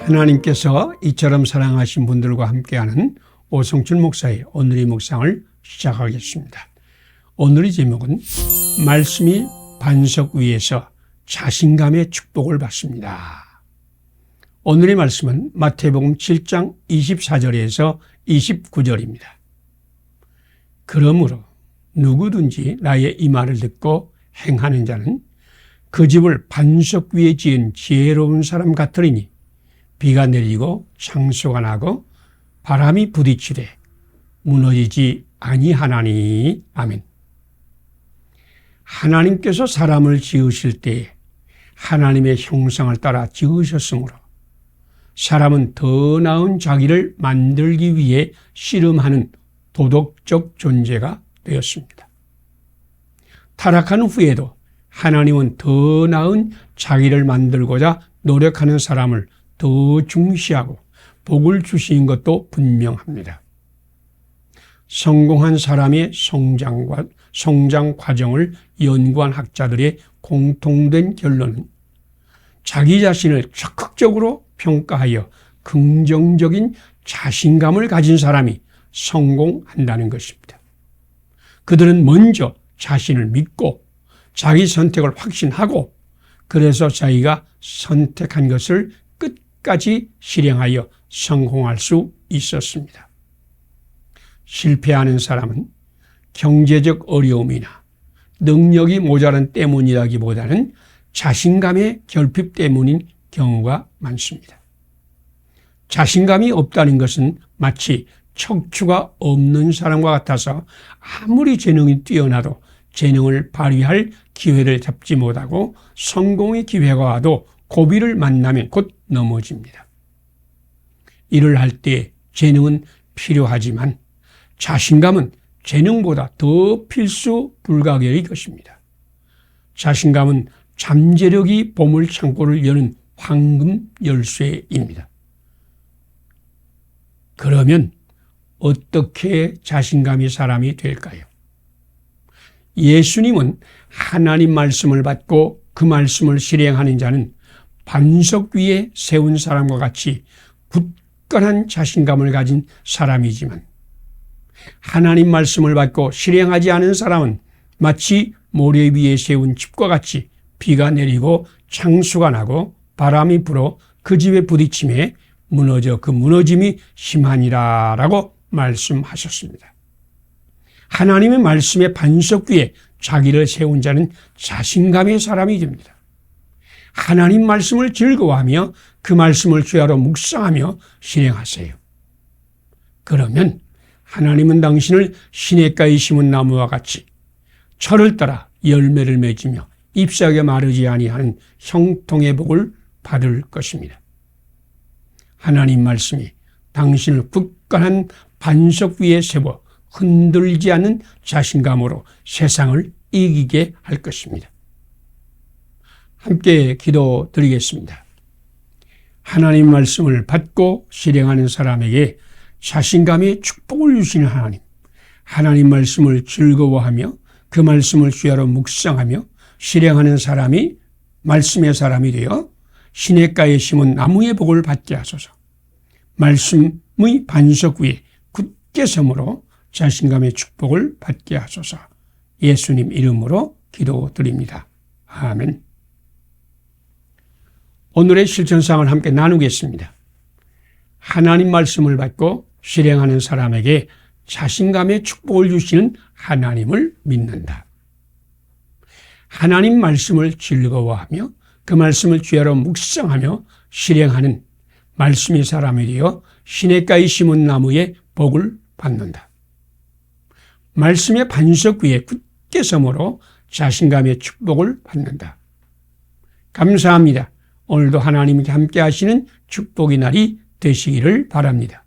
하나님께서 이처럼 사랑하신 분들과 함께하는 오성춘 목사의 오늘의 묵상을 시작하겠습니다. 오늘의 제목은 말씀이 반석 위에서 자신감의 축복을 받습니다. 오늘의 말씀은 마태복음 7장 24절에서 29절입니다. 그러므로 누구든지 나의 이 말을 듣고 행하는 자는 그 집을 반석 위에 지은 지혜로운 사람 같으리니 비가 내리고 창수가 나고 바람이 부딪히되 무너지지 아니하나니 아멘. 하나님께서 사람을 지으실 때에 하나님의 형상을 따라 지으셨으므로 사람은 더 나은 자기를 만들기 위해 씨름하는 도덕적 존재가 되었습니다. 타락한 후에도 하나님은 더 나은 자기를 만들고자 노력하는 사람을 더 중시하고 복을 주신 것도 분명합니다. 성공한 사람의 성장과 성장 과정을 연구한 학자들의 공통된 결론은 자기 자신을 적극적으로 평가하여 긍정적인 자신감을 가진 사람이 성공한다는 것입니다. 그들은 먼저 자신을 믿고 자기 선택을 확신하고 그래서 자기가 선택한 것을 끝까지 실행하여 성공할 수 있었습니다. 실패하는 사람은 경제적 어려움이나 능력이 모자란 때문이라기보다는 자신감의 결핍 때문인 경우가 많습니다. 자신감이 없다는 것은 마치 척추가 없는 사람과 같아서 아무리 재능이 뛰어나도 재능을 발휘할 기회를 잡지 못하고 성공의 기회가 와도 고비를 만나면 곧 넘어집니다. 일을 할 때 재능은 필요하지만 자신감은 재능보다 더 필수 불가결의 것입니다. 자신감은 잠재력이 보물 창고를 여는 황금 열쇠입니다. 그러면 어떻게 자신감이 사람이 될까요? 예수님은 하나님 말씀을 받고 그 말씀을 실행하는 자는 반석 위에 세운 사람과 같이 굳건한 자신감을 가진 사람이지만 하나님 말씀을 받고 실행하지 않은 사람은 마치 모래 위에 세운 집과 같이 비가 내리고 창수가 나고 바람이 불어 그 집에 부딪힘에 무너져 그 무너짐이 심하니라 라고 말씀하셨습니다. 하나님의 말씀의 반석 위에 자기를 세운 자는 자신감의 사람이 됩니다. 하나님 말씀을 즐거워하며 그 말씀을 주야로 묵상하며 실행하세요. 그러면 하나님은 당신을 시냇가에 심은 나무와 같이 철을 따라 열매를 맺으며 잎사귀 마르지 아니하는 형통의 복을 받을 것입니다. 하나님 말씀이 당신을 굳건한 반석 위에 세워 흔들지 않는 자신감으로 세상을 이기게 할 것입니다. 함께 기도 드리겠습니다. 하나님 말씀을 받고 실행하는 사람에게 자신감의 축복을 주시는 하나님, 하나님 말씀을 즐거워하며 그 말씀을 주야로 묵상하며 실행하는 사람이 말씀의 사람이 되어 시냇가에 심은 나무의 복을 받게 하소서. 말씀의 반석 위에 굳게 섬으로 자신감의 축복을 받게 하소서. 예수님 이름으로 기도드립니다. 아멘. 오늘의 실천상을 함께 나누겠습니다. 하나님 말씀을 받고 실행하는 사람에게 자신감의 축복을 주시는 하나님을 믿는다. 하나님 말씀을 즐거워하며 그 말씀을 주야로 묵상하며 실행하는 말씀의 사람이 되어 시냇가에 심은 나무의 복을 받는다. 말씀의 반석 위에 굳게 섬으로 자신감의 축복을 받는다. 감사합니다. 오늘도 하나님께 함께 하시는 축복의 날이 되시기를 바랍니다.